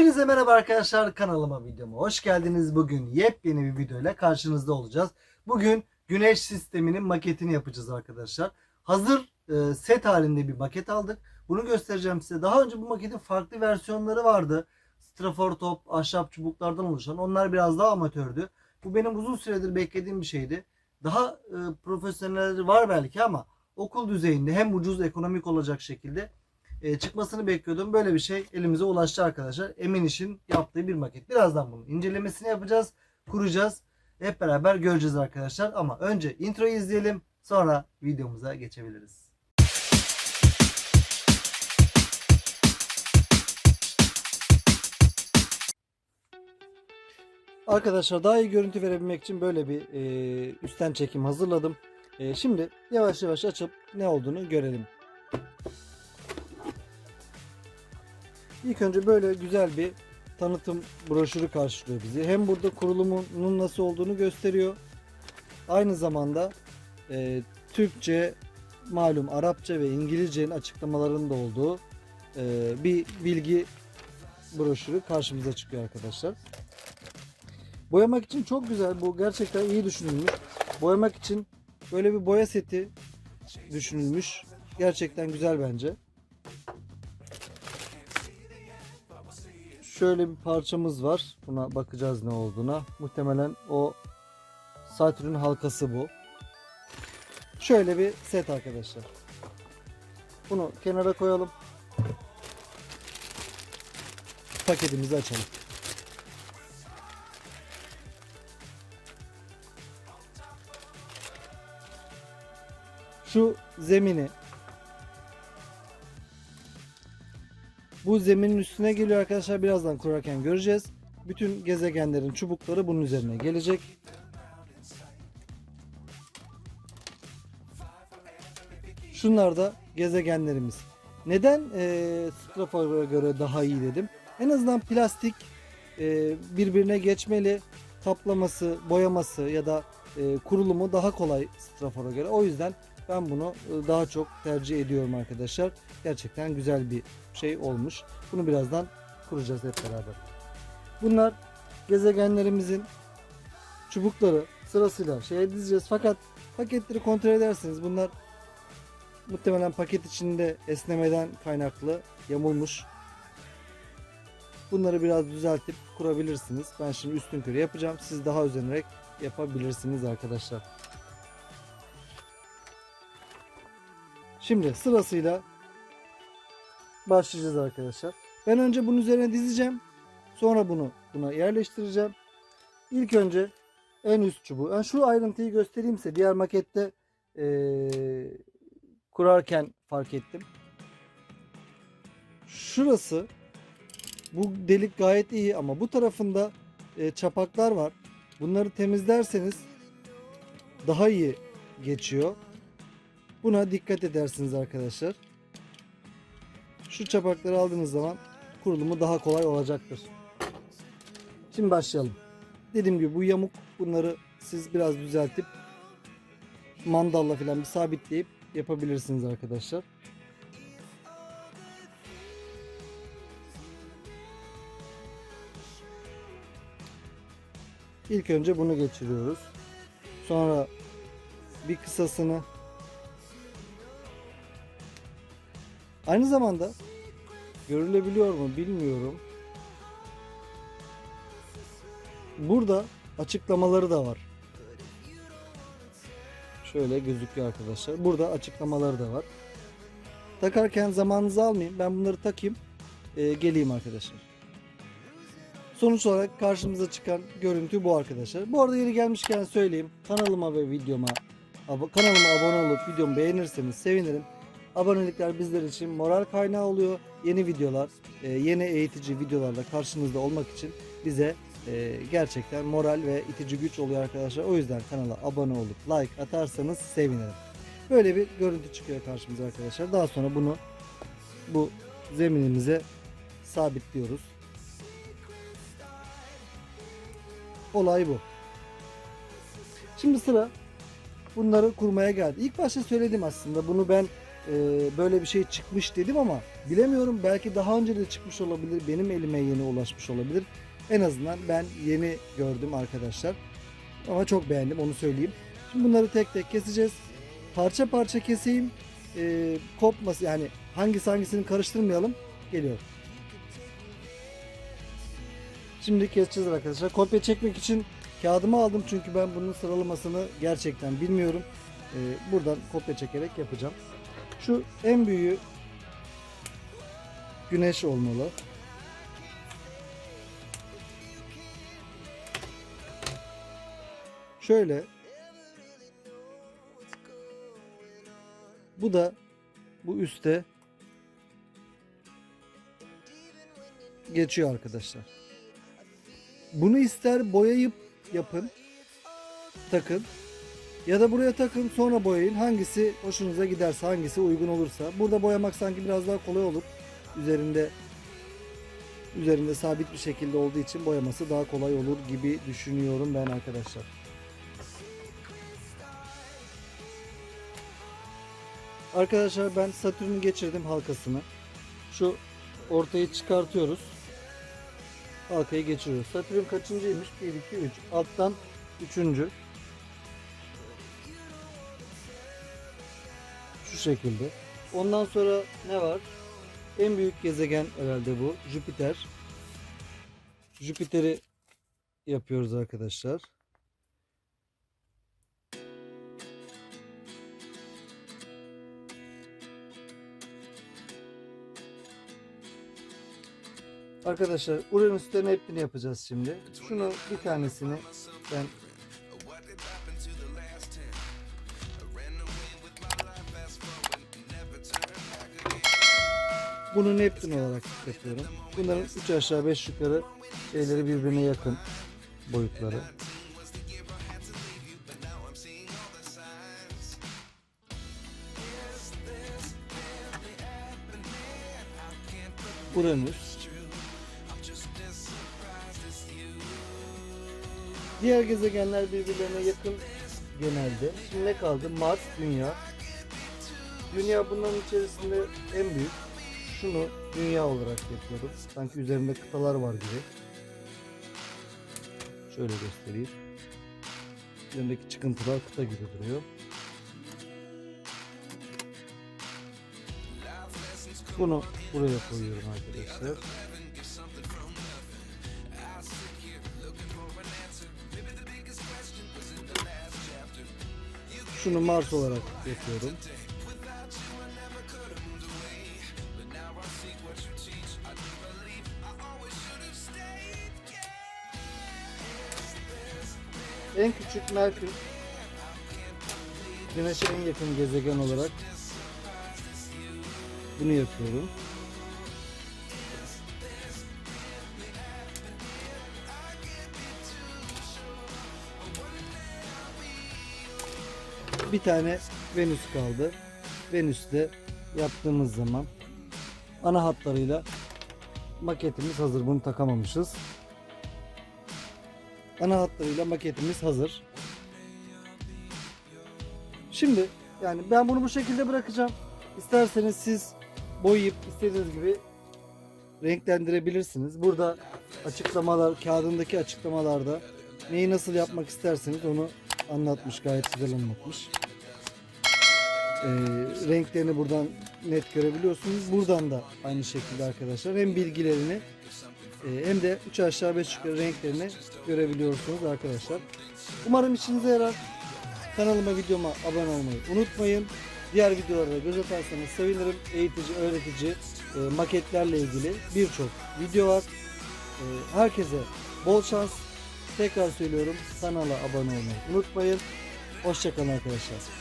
Hepinize merhaba arkadaşlar kanalıma videoma hoş geldiniz. Bugün yepyeni bir video ile karşınızda olacağız. Bugün güneş sisteminin maketini yapacağız arkadaşlar. Hazır e, set halinde bir maket aldık. Bunu göstereceğim size. Daha önce bu maketin farklı versiyonları vardı. Strafor top, ahşap çubuklardan oluşan. Onlar biraz daha amatördü. Bu benim uzun süredir beklediğim bir şeydi. Daha e, profesyonelleri var belki ama okul düzeyinde hem ucuz ekonomik olacak şekilde e, çıkmasını bekliyordum. Böyle bir şey elimize ulaştı arkadaşlar. Emin İş'in yaptığı bir maket. Birazdan bunun incelemesini yapacağız. Kuracağız. Hep beraber göreceğiz arkadaşlar. Ama önce introyu izleyelim. Sonra videomuza geçebiliriz. Arkadaşlar daha iyi görüntü verebilmek için böyle bir e, üstten çekim hazırladım. E, şimdi yavaş yavaş açıp ne olduğunu görelim. İlk önce böyle güzel bir tanıtım broşürü karşılıyor bizi. Hem burada kurulumunun nasıl olduğunu gösteriyor. Aynı zamanda e, Türkçe, malum Arapça ve İngilizcenin açıklamalarının da olduğu e, bir bilgi broşürü karşımıza çıkıyor arkadaşlar. Boyamak için çok güzel. Bu gerçekten iyi düşünülmüş. Boyamak için böyle bir boya seti düşünülmüş. Gerçekten güzel bence. Şöyle bir parçamız var. Buna bakacağız ne olduğuna. Muhtemelen o Satürn halkası bu. Şöyle bir set arkadaşlar. Bunu kenara koyalım. Paketimizi açalım. Şu zemini Bu zeminin üstüne geliyor arkadaşlar. Birazdan kurarken göreceğiz. Bütün gezegenlerin çubukları bunun üzerine gelecek. Şunlar da gezegenlerimiz. Neden e, Strafora göre daha iyi dedim? En azından plastik e, birbirine geçmeli kaplaması, boyaması ya da e, kurulumu daha kolay Strafora göre. O yüzden ben bunu e, daha çok tercih ediyorum arkadaşlar. Gerçekten güzel bir şey olmuş. Bunu birazdan kuracağız hep beraber. Bunlar gezegenlerimizin çubukları sırasıyla şeye dizeceğiz. Fakat paketleri kontrol ederseniz bunlar muhtemelen paket içinde esnemeden kaynaklı yamulmuş. Bunları biraz düzeltip kurabilirsiniz. Ben şimdi üstün körü yapacağım. Siz daha özenerek yapabilirsiniz arkadaşlar. Şimdi sırasıyla başlayacağız arkadaşlar. Ben önce bunun üzerine dizeceğim. Sonra bunu buna yerleştireceğim. İlk önce en üst çubuğu. Yani şu ayrıntıyı göstereyim size. Diğer makette ee, kurarken fark ettim. Şurası bu delik gayet iyi ama bu tarafında e, çapaklar var. Bunları temizlerseniz daha iyi geçiyor. Buna dikkat edersiniz arkadaşlar. Şu çapakları aldığınız zaman kurulumu daha kolay olacaktır. Şimdi başlayalım. Dediğim gibi bu yamuk bunları siz biraz düzeltip mandalla falan bir sabitleyip yapabilirsiniz arkadaşlar. İlk önce bunu geçiriyoruz. Sonra bir kısasını Aynı zamanda görülebiliyor mu bilmiyorum. Burada açıklamaları da var. Şöyle gözüküyor arkadaşlar. Burada açıklamaları da var. Takarken zamanınızı almayayım. Ben bunları takayım. Ee, geleyim arkadaşlar. Sonuç olarak karşımıza çıkan görüntü bu arkadaşlar. Bu arada yeni gelmişken söyleyeyim. Kanalıma ve videoma kanalıma abone olup videomu beğenirseniz sevinirim. Abonelikler bizler için moral kaynağı oluyor. Yeni videolar, e, yeni eğitici videolarla karşınızda olmak için bize e, gerçekten moral ve itici güç oluyor arkadaşlar. O yüzden kanala abone olup like atarsanız sevinirim. Böyle bir görüntü çıkıyor karşımıza arkadaşlar. Daha sonra bunu bu zeminimize sabitliyoruz. Olay bu. Şimdi sıra bunları kurmaya geldi. İlk başta söyledim aslında bunu ben e, böyle bir şey çıkmış dedim ama bilemiyorum belki daha önce de çıkmış olabilir. Benim elime yeni ulaşmış olabilir. En azından ben yeni gördüm arkadaşlar. Ama çok beğendim onu söyleyeyim. Şimdi bunları tek tek keseceğiz. Parça parça keseyim. E, kopması yani hangisi hangisini karıştırmayalım. Geliyor. Şimdi keseceğiz arkadaşlar. Kopya çekmek için kağıdımı aldım çünkü ben bunun sıralamasını gerçekten bilmiyorum. Ee, buradan kopya çekerek yapacağım. Şu en büyüğü güneş olmalı. Şöyle bu da bu üste geçiyor arkadaşlar. Bunu ister boyayıp yapın, takın ya da buraya takın sonra boyayın. Hangisi hoşunuza giderse, hangisi uygun olursa. Burada boyamak sanki biraz daha kolay olur. Üzerinde üzerinde sabit bir şekilde olduğu için boyaması daha kolay olur gibi düşünüyorum ben arkadaşlar. Arkadaşlar ben Satürn'ü geçirdim halkasını. Şu ortayı çıkartıyoruz. Halkayı geçiriyoruz. Satürn kaçıncıymış? 1, 2, 3. Alttan üçüncü. Şekilde. Ondan sonra ne var? En büyük gezegen herhalde bu. Jüpiter. Jüpiter'i yapıyoruz arkadaşlar. Arkadaşlar Uranüs'ten hepsini yapacağız şimdi. Şunu bir tanesini ben Bunu Neptün olarak yapıyorum. Bunların 3 aşağı 5 yukarı şeyleri birbirine yakın boyutları. Uranüs. Diğer gezegenler birbirlerine yakın genelde. Şimdi ne kaldı? Mars, Dünya. Dünya bunların içerisinde en büyük. Şunu dünya olarak yapıyorum. Sanki üzerinde kıtalar var gibi. Şöyle göstereyim. Üzerindeki çıkıntılar kıta gibi duruyor. Bunu buraya koyuyorum arkadaşlar. Şunu Mars olarak yapıyorum. En küçük Merkür. Güneş'e en yakın gezegen olarak bunu yapıyorum. Bir tane Venüs kaldı. Venüs'te yaptığımız zaman ana hatlarıyla maketimiz hazır. Bunu takamamışız. Ana hatlarıyla maketimiz hazır. Şimdi yani ben bunu bu şekilde bırakacağım. İsterseniz siz boyayıp istediğiniz gibi renklendirebilirsiniz. Burada açıklamalar, kağıdındaki açıklamalarda neyi nasıl yapmak isterseniz onu anlatmış. Gayet güzel anlatmış. Ee, renklerini buradan net görebiliyorsunuz. Buradan da aynı şekilde arkadaşlar hem bilgilerini e, hem de 3 aşağı 5 yukarı renklerini görebiliyorsunuz arkadaşlar. Umarım işinize yarar. Kanalıma videoma abone olmayı unutmayın. Diğer videolara da göz atarsanız sevinirim. Eğitici, öğretici e, maketlerle ilgili birçok video var. E, herkese bol şans. Tekrar söylüyorum kanala abone olmayı unutmayın. Hoşçakalın arkadaşlar.